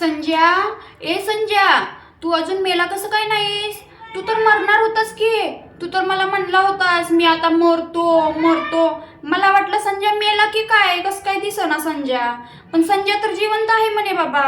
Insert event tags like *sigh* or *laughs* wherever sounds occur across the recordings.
संज्या ए संज्या तू अजून मेला कसं काय नाहीस? तू तर मरणार होतास की. तू तर मला म्हणला होतास मी आता मरतो मरतो. मला वाटलं संजय मेला की काय? कसं काय दिसना संजय पण संजय तर जिवंत आहे म्हणे बाबा.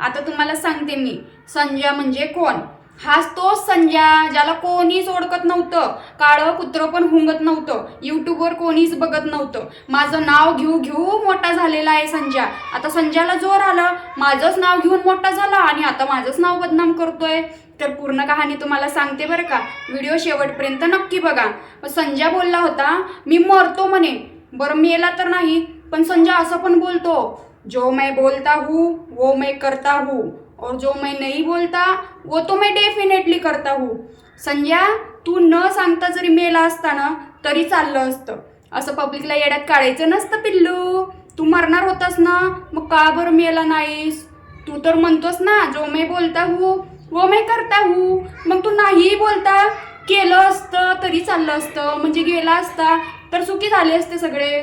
आता तुम्हाला सांगते मी. संजय म्हणजे कोण? हाच तो संजय ज्याला कोणीच ओळखत नव्हतं. काळं कुत्रं पण हुंगत नव्हतं. युट्यूबवर कोणीच बघत नव्हतं. माझं नाव घेऊ घेऊ मोठा झालेला आहे संजय आता संजयला जोर आलं. माझंच नाव घेऊन मोठा झाला आणि आता माझंच नाव बदनाम करतोय. तर पूर्ण कहाणी तुम्हाला सांगते बरं का. व्हिडिओ शेवटपर्यंत नक्की बघा. मग बोलला होता मी मरतो म्हणे. बरं मेला तर नाही पण संजा असं पण बोलतो. जो मैं बोलता हूँ वो मैं करता हूँ. और जो मैं नहीं बोलता वो तो मैं डेफिनेटली करता हूँ। संजय तू न सांगता जरी मेला असता ना तरी चाललं असतं. असं पब्लिकला येड्यात काढायचं नसतं पिल्लू. तू मरणार होतास ना मग का बरं मेला नाहीस? तू तर म्हणतोस ना जो मैं बोलता हूँ वो मैं करता हूँ. मग तू नाही बोलता केलं असतं तरी चाललं असतं. म्हणजे गेला असता तर चुकी झाले असते सगळे.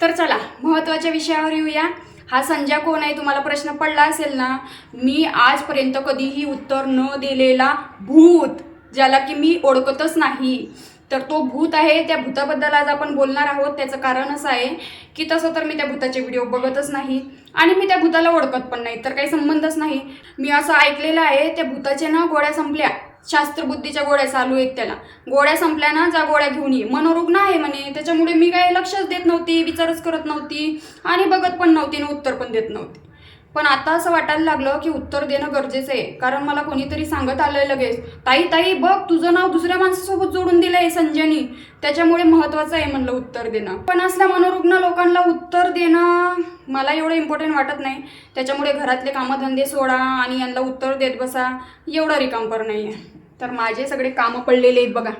तर चला महत्त्वाच्या विषयावर येऊया. हा संजय कोण आहे? तुम्हाला प्रश्न पडला असेल ना? मी आजपर्यंत कधीही उत्तर न दिलेला भूत ज्याला की मी ओळखतच नाही तर तो भूत आहे. त्या भूताबद्दल आज आपण बोलणार आहोत. त्याचं कारण असं आहे की तसं तर मी त्या भूताचे व्हिडिओ बघतच नाही आणि मी त्या भूताला ओळखत पण नाही तर काही संबंधच नाही. मी असं ऐकलेलं आहे त्या भूताच्या ना गोळ्या संपल्या. शास्त्रबुद्धीच्या गोळ्या चालू आहेत त्याला. गोळ्या संपल्या ना जा गोळ्या घेऊन ये. मनोरुग्ण आहे म्हणे. त्याच्यामुळे मी काही लक्षच देत नव्हती विचारच करत नव्हती आणि बघत पण नव्हती आणि उत्तर पण देत नव्हती. पण आता असं वाटायला लागलं की उत्तर देणं गरजेचं आहे. कारण मला कोणीतरी सांगत आलंय लगेच ताई ताई बघ तुझं नाव दुसऱ्या माणसासोबत जोडून दिलंय संजयनी. त्याच्यामुळे महत्वाचं आहे म्हणलं उत्तर देणं. पण असल्या मनोरुग्ण लोकांना उत्तर देणं मला एवढं इम्पॉर्टंट वाटत नाही. त्याच्यामुळे घरातले कामधंदे सोडा आणि यांना उत्तर देत बसा. एवढं रिकामपर नाही आहे तर माझे सगळे कामं पडलेले आहेत बघा.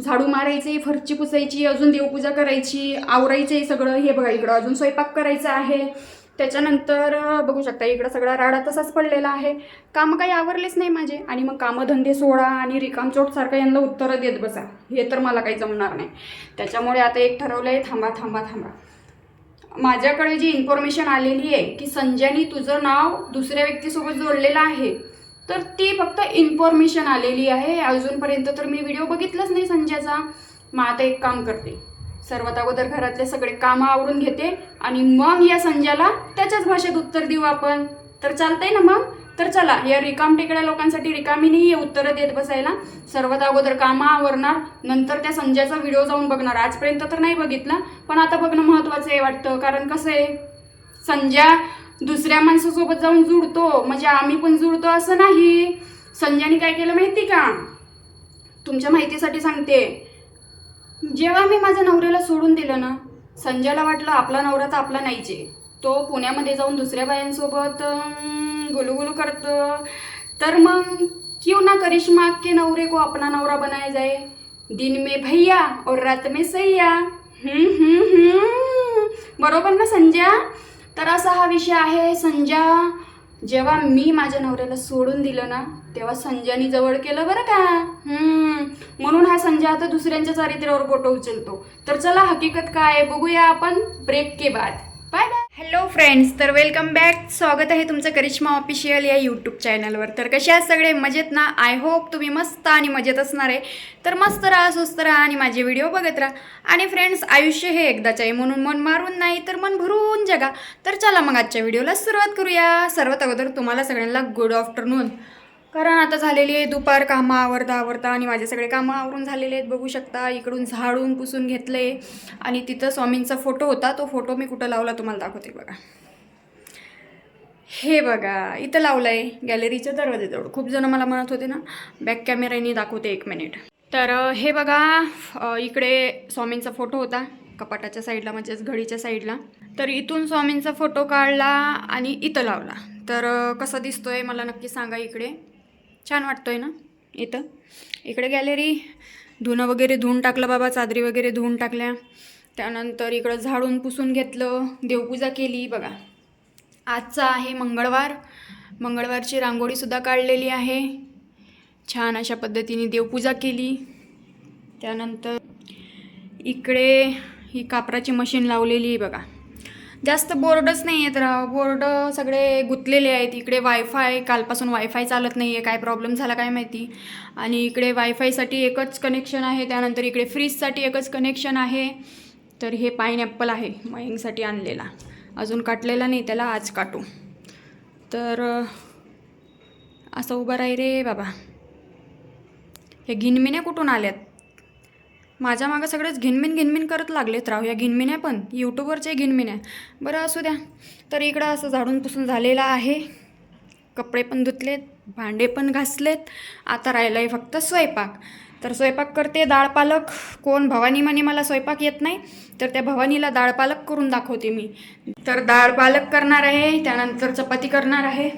झाडू मारायचे फरची पुसायची अजून देवपूजा करायची आवरायचे सगळं. हे बघा इकडं अजून स्वयंपाक करायचा आहे. त्याच्यानंतर बघू शकता इकडं सगळा राडा तसाच पडलेला आहे. कामं काही आवरलेच नाही माझे. आणि मग कामधंदे सोडा आणि रिकामचोटसारखं यांना उत्तरं देत बसा. हे तर मला काही जमणार नाही. त्याच्यामुळे आता एक ठरवलं आहे थांबा थांबा थांबा. माझ्याकडे जी इन्फॉर्मेशन आलेली आहे की संजयनी तुझं नाव दुसऱ्या व्यक्तीसोबत जोडलेलं आहे तर ती फक्त इन्फॉर्मेशन आलेली आहे. अजूनपर्यंत तर मी व्हिडिओ बघितलाच नाही संजयचा. मग आता एक काम करते. सर्वात अगोदर घरातले सगळे कामं आवरून घेते आणि मग या संजयाला त्याच्याच भाषेत उत्तर देऊ आपण. तर चालतंय ना मग? तर चला या रिकाम टेकड्या लोकांसाठी रिकामी नाही हे उत्तरं देत बसायला. सर्वात अगोदर कामं आवरणार नंतर त्या संजयचा व्हिडिओ जाऊन बघणार. आजपर्यंत तर नाही बघितला पण आता बघणं महत्त्वाचं आहे वाटतं. कारण कसं आहे संजय दुसऱ्या माणसासोबत जाऊन जुडतो. म्हणजे आम्ही पण जुडतो असं नाही. संजयने काय केलं माहिती का? तुमच्या माहितीसाठी सांगते. जेव्हा मी माझ्या नवऱ्याला सोडून दिलं ना संजयला वाटलं आपला नवरा तर आपला नाहीच. आहे तो पुण्यामध्ये जाऊन दुसऱ्या बायांसोबत अं, गुलुगुलू करतो. तर मग क्यों ना करिश्मा के नवरे को अपना नवरा बनाया जाए? दिन में भैया और रात में सैया. बरोबर ना संजय तर असा हा विषय आहे संजय जेव्हा मी माझ्या नवऱ्याला सोडून दिलं ना तेव्हा संजयनी जवळ केलं बरं का? म्हणून हा संजय आता दुसऱ्यांच्या चारित्र्यावर फोटो उचलतो. तर चला हकीकत काय आहे? बघूया आपण. ब्रेक के बाद. बाय बाय हॅलो फ्रेंड्स तर वेलकम बॅक स्वागत आहे तुमचं करिश्मा ऑफिशियल या यूट्यूब चॅनलवर तर कसे आहात सगळे? मजेत ना? आय होप तुम्ही मस्त आणि मजेत असणार आहे. तर मस्त राहा स्वस्त राहा आणि माझे व्हिडिओ बघत राहा. आणि फ्रेंड्स आयुष्य हे एकदाच आहे म्हणून मन मारून नाही तर मन भरून जगा. तर चला मग आजच्या व्हिडिओला सुरुवात करूया. सर्वात अगोदर तुम्हाला सगळ्यांना गुड आफ्टरनून कारण आता झालेली आहे दुपार कामं आवरता आवरता आणि माझे सगळे कामं आवरून झालेले आहेत बघू शकता. इकडून झाडून पुसून घेतले आणि तिथं स्वामींचा फोटो होता तो फोटो मी कुठं लावला तुम्हाला दाखवते बघा. हे बघा इथं लावलं आहे गॅलरीच्या दरवाजाजवळ खूप जण मला म्हणत होते ना बॅक कॅमेऱ्याने दाखवते एक मिनिट तर हे बघा इकडे स्वामींचा फोटो होता कपाटाच्या साईडला म्हणजेच घडीच्या साईडला. तर इथून स्वामींचा फोटो काढला आणि इथं लावला. तर कसा दिसतोय मला नक्की सांगा इकडे. छान वाटतोय ना इथं. इकडे गॅलरी धुणं वगैरे धुवून टाकलं बाबा चादरी वगैरे धुवून टाकल्या. त्यानंतर इकडं झाडून पुसून घेतलं देवपूजा केली बघा. आजचा आहे मंगळवार. मंगळवारची रांगोळीसुद्धा काढलेली आहे. छान अशा पद्धतीने देवपूजा केली. त्यानंतर इकडे ही कापराची मशीन लावलेली आहे बघा. जास्त बोर्डच नाही आहेत राव. बोर्ड सगळे गुंतलेले आहेत. इकडे वायफाय कालपासून वायफाय चालत नाही आहे काय प्रॉब्लेम झाला काय माहिती? आणि इकडे वायफायसाठी एकच कनेक्शन आहे. त्यानंतर इकडे फ्रीजसाठी एकच कनेक्शन आहे. तर हे पायनॅपल आहे मयंगसाठी आणलेला. अजून काटलेला नाही त्याला आज काटू. तर असं उभं राही रे बाबा. हे घिनमिन्या कुठून आल्यात? माझ्या मागं सगळेच घिनमिन घिनमिन करत लागलेत राहू या घिनमिन्या पण यूट्यूबवरच्या घिनमिन्या बरं असू द्या. तर इकडं असं झाडून पुसून झालेलं आहे. कपडे पण धुतलेत भांडे पण घासलेत. आता राहिलं आहे फक्त स्वयंपाक. तर स्वयंपाक करते डाळ पालक. कोण? भवानी म्हणे मला स्वयंपाक येत नाही. तर त्या भवानीला डाळ पालक करून दाखवते मी. तर डाळ पालक करणार आहे त्यानंतर चपाती करणार आहे.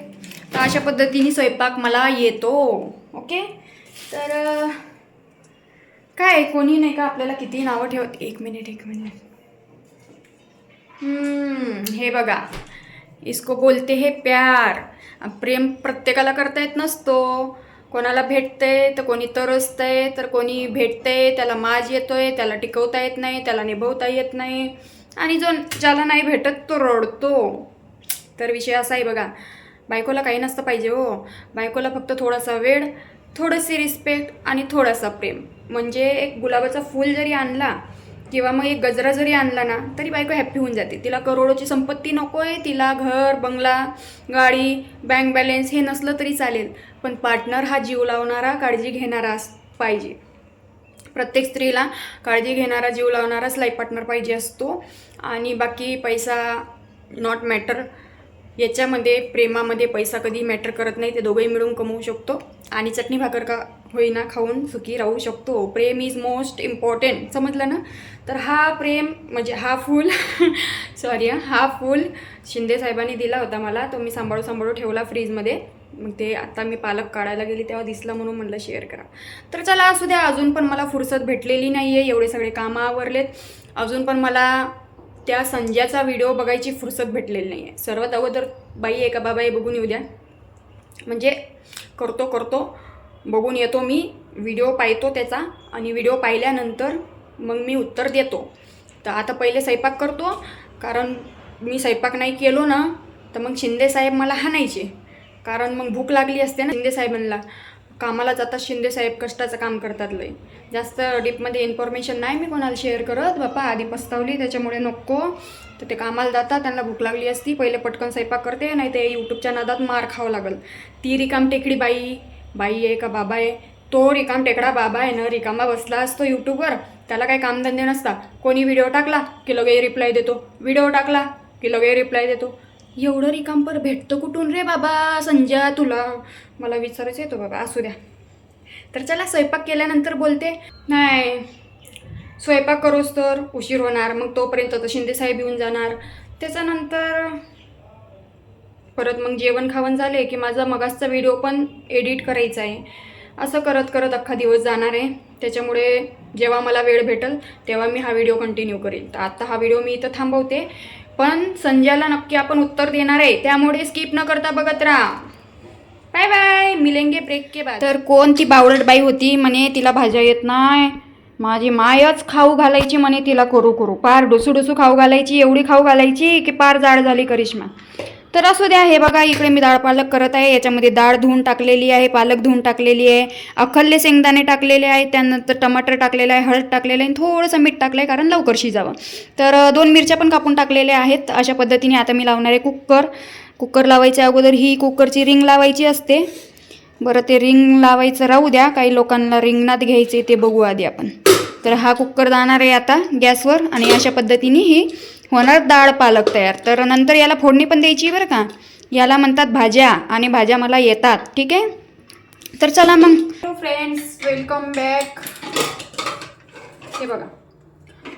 तर अशा पद्धतीने स्वयंपाक मला येतो. ओके? तर काय कोणी नाही का आपल्याला किती नावं ठेवत? एक मिनिट एक मिनिट. हम्म, हे बघा. इसको बोलते हे प्यार. प्रेम प्रत्येकाला करता येत नसतो. कोणाला भेटते तर कोणी तरसतंय तर कोणी भेटते त्याला माज येतोय त्याला टिकवता येत नाही त्याला निभवता येत नाही. आणि जो ज्याला नाही भेटत तो रडतो. तर विषय असा आहे बघा. बायकोला काही नसतं पाहिजे हो. बायकोला फक्त थोडासा वेळ थोडंशी रिस्पेक्ट आणि थोडासा प्रेम. म्हणजे एक गुलाबाचा फूल जरी आणला किंवा मग एक गजरा जरी आणला ना तरी बायको हॅप्पी होऊन जाते. तिला करोडोची संपत्ती नको आहे तिला घर बंगला गाडी बँक बॅलेन्स हे नसलं तरी चालेल. पण पार्टनर हा जीव लावणारा काळजी घेणारा पाहिजे. प्रत्येक स्त्रीला काळजी घेणारा जीव लावणाराच लाईफ पार्टनर पाहिजे असतो. आणि बाकी पैसा नॉट मॅटर याच्यामध्ये प्रेमामध्ये पैसा कधी मॅटर करत नाही ते दोघंही मिळून कमवू शकतो. आणि चटणी भाकर का होईना खाऊन सुखी राहू शकतो. प्रेम इज मोस्ट इम्पॉर्टंट समजलं ना? तर हा प्रेम म्हणजे हा फूल *laughs* सॉरी हा फूल शिंदे साहेबांनी दिला होता मला. तो मी सांभाळू सांभाळू ठेवला फ्रीजमध्ये. मग ते आता मी पालक काढायला गेली तेव्हा दिसला म्हणून म्हणलं शेअर करा. तर चला असू द्या अजून पण मला फुरसत भेटलेली नाही आहे एवढे सगळे कामं आवरलेत अजून पण मला त्या संजयाचा व्हिडिओ बघायची फुरसत भेटलेली नाही आहे सर्वात अगोदर बाई एका बाबाई बघून येऊ द्या. म्हणजे करतो करतो बघून येतो मी व्हिडिओ पाहतो त्याचा आणि व्हिडिओ पाहिल्यानंतर मग मी उत्तर देतो. तर आता पहिले स्वयंपाक करतो कारण मी स्वयंपाक नाही केलो ना तर मग शिंदे साहेब मला हाणायचे. कारण मग भूक लागली असते ना शिंदे साहेबांना. कामाला जातात शिंदे साहेब कष्टाचं काम करतात लय. जास्त डीपमध्ये इन्फॉर्मेशन नाही मी कोणाला शेअर करत. बापा आधी पस्तावली त्याच्यामुळे नको. तर ते कामाला जातात त्यांना भूक लागली असती पहिले पटकन स्वयंपाक करते नाही ते यूट्यूबच्या नादात मार खावं लागल. ती रिकाम टेकडी बाई बाई आहे का बाबा आहे? तो रिकाम टेकडा बाबा आहे ना रिकामा बसला असतो यूट्यूबवर त्याला काही कामधंदे नसता कोणी व्हिडिओ टाकला की लगे रिप्लाय देतो. व्हिडिओ टाकला की लगे रिप्लाय देतो. एवढं रिकामपर भेटतं कुठून रे बाबा? संजय तुला. मला विचारायचं येतो बाबा. असू द्या. तर चला स्वयंपाक केल्यानंतर बोलते. नाही स्वयंपाक करोस तर उशीर होणार. मग तोपर्यंत तर शिंदेसाहेब येऊन जाणार. त्याच्यानंतर परत मग जेवण खावण झाले की माझा मगासचा व्हिडिओ पण एडिट करायचा आहे. असं करत करत अख्खा दिवस जाणार आहे. त्याच्यामुळे जेव्हा मला वेळ भेटेल तेव्हा मी हा व्हिडिओ कंटिन्यू करेल तर आत्ता हा व्हिडिओ मी इथं थांबवते. पण संजयला नक्की आपण उत्तर देणार आहे. त्यामुळे स्किप न करता बघत राहा. बाय बाय मिलेंगे ब्रेक के बाद. तर कोण ती बावळट बाई होती? म्हणे तिला भाज्या येत नाही माझी मायच खाऊ घालायची म्हणे तिला करू करू. पार डुसू डुसू खाऊ घालायची एवढी खाऊ घालायची की पार जाड झाली करिश्मा. तर असू द्या हे बघा इकडे मी डाळ पालक करत आहे. याच्यामध्ये डाळ धुवून टाकलेली आहे पालक धुवून टाकलेली आहे. अखल्ले शेंगदाणे टाकलेले आहे त्यानंतर टमाटर टाकलेलं आहे हळद टाकलेलं आहे आणि थोडंसं मीठ टाकलं आहे कारण लवकर शिजावं. तर दोन मिरच्या पण कापून टाकलेल्या आहेत. अशा पद्धतीने आता मी लावणार आहे कुकर. कुकर लावायच्या अगोदर ही कुकरची रिंग लावायची असते. बरं ते रिंग लावायचं राहू द्या. काही लोकांना रिंगणात घ्यायचे ते बघू आधी आपण. तर हा कुकर जाणार आहे आता गॅसवर आणि अशा पद्धतीने ही होणार डाळ पालक तयार. तर नंतर याला फोडणी पण द्यायची बरं का? याला म्हणतात भाज्या आणि भाज्या मला येतात. ठीक आहे? तर चला मग. फ्रेंड्स वेलकम बॅक हे बघा.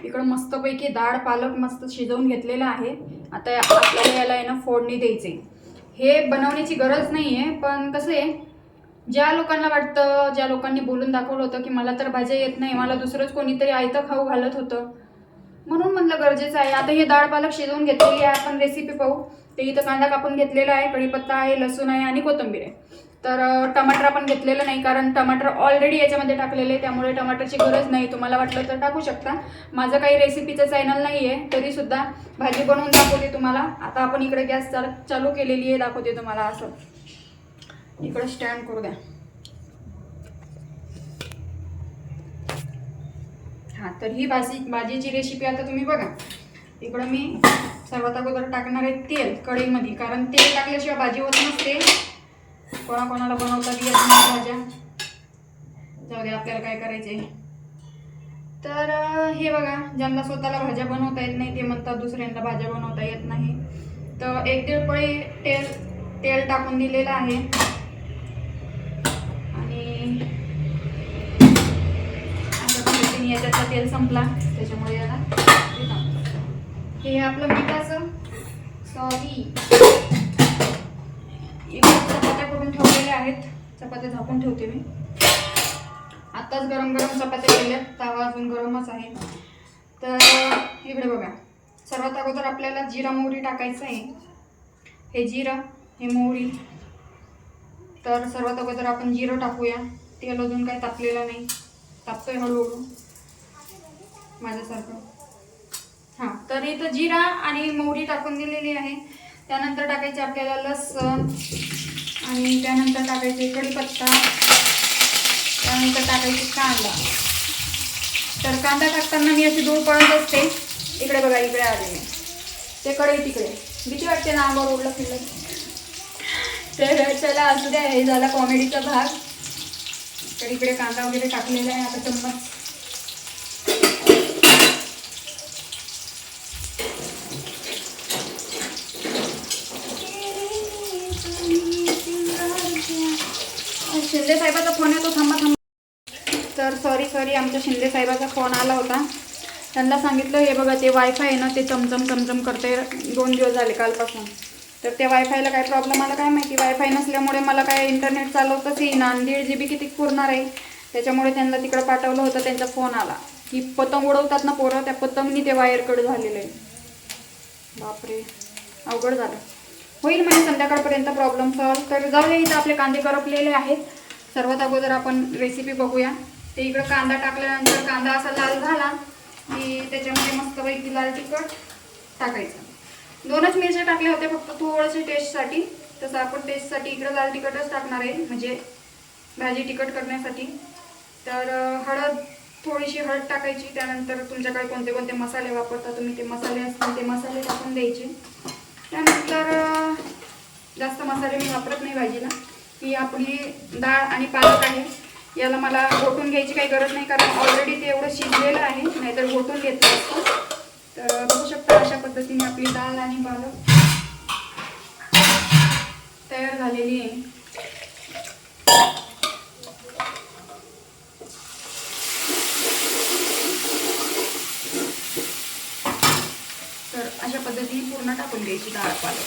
इकडं मस्तपैकी डाळ पालक मस्त शिजवून घेतलेलं आहे. आता आपल्याला याला आहे ना फोडणी द्यायची हे बनवण्याची गरज नाही आहे पण कसं आहे ज्या लोकांना वाटतं ज्या लोकांनी बोलून दाखवलं होतं की मला तर भाज्या येत नाही मला दुसरंच कोणीतरी आयतं खाऊ घालत होतं. म्हणून म्हणलं गरजेचं आहे. आता हे डाळ पालक शिजवून घेतलेली आहे. आपण रेसिपी पाहू. ते इथं कांदा कापून घेतलेला आहे. कढीपत्ता आहे लसूण आहे आणि कोथिंबीर आहे. तर टमाटर आपण घेतलेलं नाही कारण टमाटर ऑलरेडी याच्यामध्ये टाकलेले आहे. त्यामुळे टमाटरची गरज नाही. तुम्हाला वाटलं तर टाकू शकता. माझं काही रेसिपीचं चॅनल नाही आहे तरीसुद्धा भाजी बनवून दाखवते तुम्हाला. आता आपण इकडे गॅस चालू केलेली आहे. दाखवते तुम्हाला असं. इकडं स्टँड करू द्या. हां तर ही भाजी भाजीची रेसिपी आता तुम्ही बघा. इकडं मी सर्वात अगोदर टाकणार आहे तेल कढईमध्ये कारण तेल टाकल्याशिवाय भाजी होत नसते. कोणाकोणाला बनवता येत नाही भाज्या. जाऊ दे आपल्याला काय करायचंय? तर हे बघा ज्यांना स्वतःला भाज्या बनवता येत नाही ते म्हणतात दुसऱ्यांना भाज्या बनवता येत नाही. तर एक दीड पळी तेल तेल टाकून दिलेलं आहे. पद्धतीने तेल संपला. त्याच्यामुळे याला हे हे आपलं मिठाचं सॉरी चपात्या करून ठेवलेल्या आहेत. चपात्या झाकून ठेवते मी. आत्ताच गरम गरम चपात्या केल्या तवा अजून गरमच आहे. तर इकडे बघा. सर्वात अगोदर आपल्याला जिरा मोहरी टाकायचं आहे. हे जिरं हे मोहरी. तर सर्वात अगोदर आपण जिरं टाकूया. तेल अजून काही तापलेलं नाही. तापतोय हळूहळू. माझ्यासारखं. हां तर इथं जिरा आणि मोहरी टाकून दिलेली आहे. त्यानंतर टाकायचे आपल्याला लसण आणि त्यानंतर टाकायचे कढीपत्ता. त्यानंतर टाकायचे कांदा. तर कांदा टाकताना मी अशी दूर पळत असते. इकडे बघा इकडे आले मी. ते कडे तिकडे. भीती वाटते ना अंगावर उडलं फिरलं तर चला असू द्या हे झाला कॉमेडीचा भाग. तर इकडे कांदा वगैरे टाकलेला आहे आता चम्मच शिंदे साहेबाचा फोन येतो थांबा थांबा तर सॉरी आमच्या शिंदे साहेबाचा फोन आला होता. त्यांना सांगितलं हे बघा ते वायफाय आहे ना ते चमचम चमचम करते दोन दिवस झाले कालपासून. तर त्या वायफायला काय प्रॉब्लेम आला काय माहिती? वायफाय नसल्यामुळे मला काय इंटरनेट चालवतच येईन. आणि दीड जी बी किती पुरणार आहे? त्याच्यामुळे त्यांना तिकडं पाठवलं होतं. त्यांचा फोन आला. की पतंग उडवतात ना पोरं त्या पतंगनी ते वायरकडे झालेलं आहे. बापरे. अवघड झालं. होईल म्हणजे संध्याकाळपर्यंत प्रॉब्लेम सॉल्व तर जाऊया इथं आपले कांदे करपलेले आहेत. सर्वात अगोदर आपण रेसिपी बघूया. ते इकडं कांदा टाकल्यानंतर कांदा असा लाल झाला की त्याच्यामध्ये मस्तपैकी लाल तिखट टाकायचं. दोनच मिरच्या टाकल्या होत्या फक्त थोडंसे टेस्टसाठी तसं आपण टेस्टसाठी इकडं लाल तिखटच टाकणार आहे म्हणजे भाजी तिखट करण्यासाठी. तर हळद थोडीशी हळद टाकायची त्यानंतर तुमच्याकडे कोणते कोणते मसाले वापरता तुम्ही ते मसाले असतील ते मसाले टाकून द्यायचे. त्यानंतर जास्त मसाले मी वापरत नाही भाजीला. ही आपली डाळ आणि पालक आहे. याला मला घोटून घ्यायची काही गरज नाही कारण ऑलरेडी ते एवढं शिजलेलं आहे नाहीतर घोटून घेतलं असतं. तर बघू शकता अशा पद्धतीने आपली डाळ आणि पालक तयार झालेली आहे. तर अशा पद्धतीने पूर्ण टाकून द्यायची डाळ पालक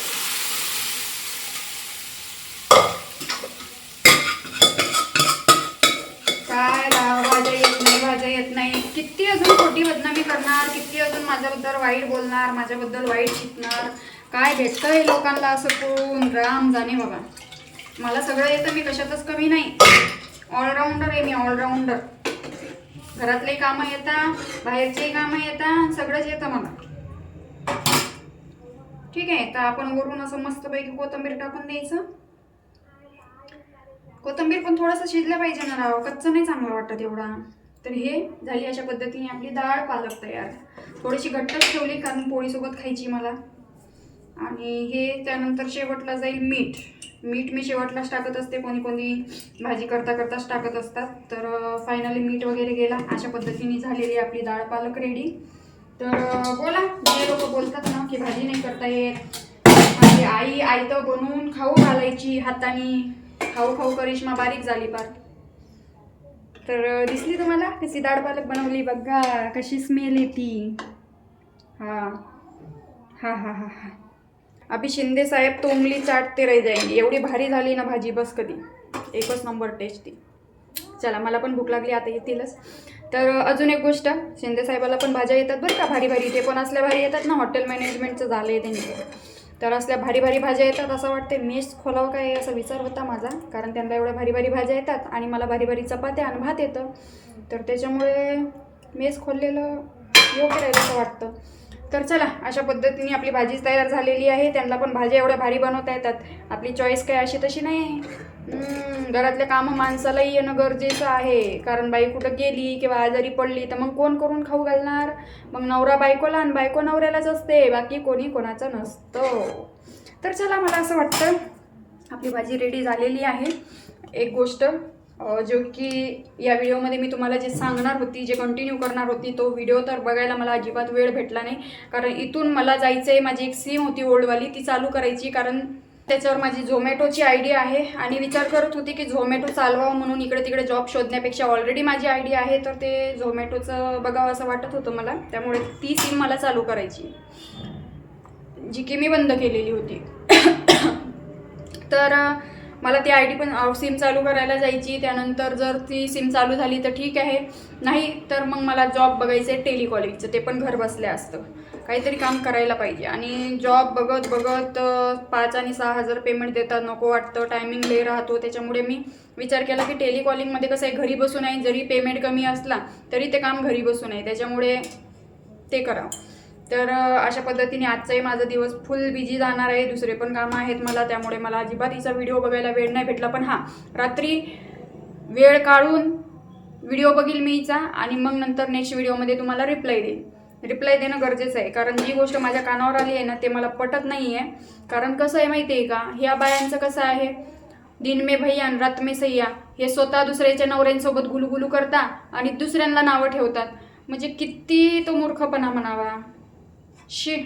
काय डाळ भाज्या येत नाही भाज्या येत नाही किती अजून खोटी बदनामी करणार किती अजून माझ्याबद्दल वाईट बोलणार माझ्याबद्दल वाईट शिकणार. काय भेटतंय लोकांना असं करून? राम जाणे बाबा. मला सगळं येतं मी कशातच कमी नाही. ऑलराऊंडर आहे मी ऑलराऊंडर घरातले कामं येतात बाहेरचे कामं येतात सगळंच येतं मला. ठीक आहे तर आपण वरून असं मस्तपैकी कोथिंबीर टाकून द्यायचं. कोथिंबीर पण थोडंसं शिजलं पाहिजे ना राव. कच्चं नाही चांगलं वाटत एवढा. तर हे झाली अशा पद्धतीने आपली डाळ पालक तयार. थोडीशी घट्टच ठेवली कारण पोळीसोबत खायची मला. आणि हे त्यानंतर शेवटला जाईल मीठ. मीठ मी शेवटलाच टाकत असते. कोणी कोणी भाजी करता करताच टाकत असतात. तर फायनली मीठ वगैरे गेला. अशा पद्धतीने झालेली आपली डाळ पालक रेडी तर बोला. जे लोक बोलतात ना की भाजी नाही करता येत. माझी आई आई तर बनवून खाऊ घालायची हाताने. खाऊ खाऊ करिश्मा बारीक झाली पार. तर दिसली तुम्हाला? कशी डाळ पालक बनवली? बघा कशी स्मेल येती. हा. हा हा हा हा. अभि शिंदे साहेब तो चाटते रह जाईल एवढी भारी झाली ना भाजी बस कधी. एकच नंबर टेस्ट ती. चला मला पण भूक लागली आता येतीलच. तर अजून एक गोष्ट. शिंदे साहेबाला पण भाज्या येतात बरं का भारी भारी. ते पण असल्या भारी येतात ना हॉटेल मॅनेजमेंटचं झालं आहे त्यांच्याकडे तर असल्या भारी भारी भाज्या येतात असं वाटते मेस खोलावं काय असा विचार होता माझा. कारण त्यांना एवढ्या भारी भारी भाज्या येतात आणि मला भारी भारी चपात्या आणि भात येतं. तर त्याच्यामुळे मेस खोललेलं योग्य राहील असं वाटतं. तर चला अशा पद्धतीने आपली भाजी तयार झालेली आहे. त्यांना पण भाज्या एवढ्या भारी बनवता येतात. आपली चॉईस काय अशी तशी नाही आहे. घरातले कामं माणसालाही येणं गरजेचं आहे. कारण बाई कुठं गेली किंवा आजारी पडली तर मग कोण करून खाऊ घालणार? मग नवरा बायकोला आणि बायको नवऱ्यालाच असते. बाकी कोणी कोणाचं नसतं. तर चला मला असं वाटतं आपली भाजी रेडी झालेली आहे. एक गोष्ट जो की या व्हिडिओमध्ये मी तुम्हाला जे सांगणार होती जे कंटिन्यू करणार होती तो व्हिडिओ तर बघायला मला अजिबात वेळ भेटला नाही. कारण इथून मला जायचं आहे माझी एक सिम होती ओल्डवाली ती चालू करायची. कारण त्याच्यावर माझी झोमॅटोची आय डी आहे. आणि विचार करत होती की झोमॅटो चालवावं म्हणून इकडे तिकडे जॉब शोधण्यापेक्षा ऑलरेडी माझी आय डी आहे तर ते झोमॅटोचं बघावं असं वाटत होतं मला. त्यामुळे ती सिम मला चालू करायची. जी की मी बंद केलेली होती. *coughs* तर मला ती आय डी पण सिम चालू करायला जायची. त्यानंतर जर ती सिम चालू झाली तर ठीक आहे. नाही तर मग मला जॉब बघायचं आहे टेलिकॉलिंगचं. ते पण घर बसल्या असतं. काहीतरी काम करायला पाहिजे. आणि जॉब बघत बघत पाच आणि सहा हजार पेमेंट देतात. नको वाटतं. टायमिंग ले राहतो. त्याच्यामुळे मी विचार केला की टेलिकॉलिंगमध्ये कसं आहे घरी बसून आहे. जरी पेमेंट कमी असला तरी ते काम घरी बसून आहे. त्याच्यामुळे ते करावं. तर अशा पद्धतीने आजचाही माझा दिवस फुल बिझी जाणार आहे. दुसरे पण कामं आहेत मला त्यामुळे मला अजिबात हिचा व्हिडिओ बघायला वेळ नाही भेटला. पण हां रात्री वेळ काढून व्हिडिओ बघील मी हिचा आणि मग नंतर नेक्स्ट व्हिडिओमध्ये तुम्हाला रिप्लाय देईन. रिप्लाय देणं गरजेचं आहे. कारण जी गोष्ट माझ्या कानावर आली आहे ना ते मला पटत नाही आहे कारण कसं आहे माहिती आहे का ह्या बायांचं कसं आहे? दिन मे भैया रात मे सय्या हे स्वतः दुसऱ्याच्या नवऱ्यांसोबत गुलुगुलू करता आणि दुसऱ्यांना नावं ठेवतात. म्हणजे किती तो मूर्खपणा म्हणावा. शी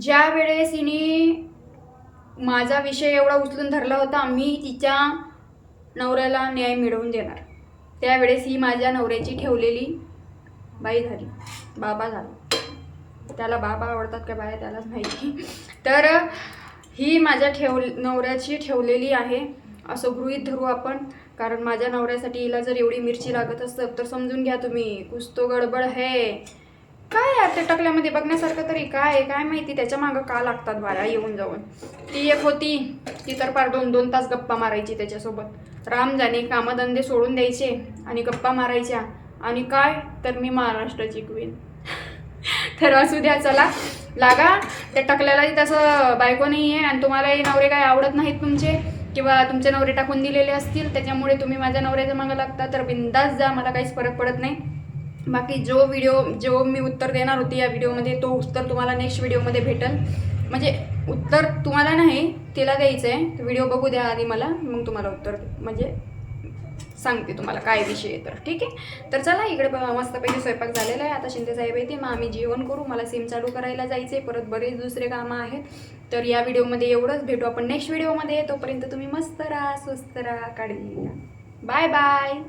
ज्या वेळेस हिने माझा विषय एवढा उचलून धरला होता मी तिच्या नवऱ्याला न्याय मिळवून देणार. त्यावेळेस ही माझ्या नवऱ्याची ठेवलेली बाई झाली. बाबा झाला. त्याला बाबा आवडतात का बाया त्यालाच माहिती. तर ही माझ्या ठेव नवऱ्याची ठेवलेली आहे. असं गृहीत धरू आपण. कारण माझ्या नवऱ्यासाठी हिला जर एवढी मिरची लागत असतं तर समजून घ्या तुम्ही. कुस्तो गडबड है. काय यार ते टकल्यामध्ये बघण्यासारखं तरी काय काय माहिती त्याच्या मागं का लागतात बारा येऊन जाऊन. ती एक होती ती तर फार दोन दोन तास गप्पा मारायची त्याच्यासोबत. राम जाणे कामधंदे सोडून द्यायचे आणि गप्पा मारायच्या. आणि काय? तर मी महाराष्ट्राची क्वीन *laughs* तर असू द्या चला. लागा त्या टकल्यालाही तसं बायको नाही आहे आणि तुम्हालाही नवरे काय आवडत नाहीत तुमचे? किंवा तुमचे नवरे टाकून दिलेले असतील त्याच्यामुळे तुम्ही माझ्या नवऱ्याच्या मागं लागता तर बिंदास जा मला काहीच फरक पडत नाही. बाकी जो व्हिडिओ जो मी उत्तर देणार होती या व्हिडिओमध्ये तो उत्तर तुम्हाला नेक्स्ट व्हिडिओमध्ये भेटेल. म्हणजे उत्तर तुम्हाला नाही तिला द्यायचं आहे. व्हिडिओ बघू द्या आधी मला मग तुम्हाला उत्तर म्हणजे सांगते तुम्हाला काय विषय आहे तर ठीक आहे? तर चला इकडे ब- मस्तपैकी स्वयंपाक झालेला आहे. आता शिंदे साहेब येते मग आम्ही जेवण करू. मला सिम चालू करायला जायचे परत बरेच दुसरे कामं आहेत. तर या व्हिडिओमध्ये एवढंच. भेटू आपण नेक्स्ट व्हिडिओमध्ये तोपर्यंत तुम्ही मस्त राहा स्वस्त राहा काळजी घ्या. Bye bye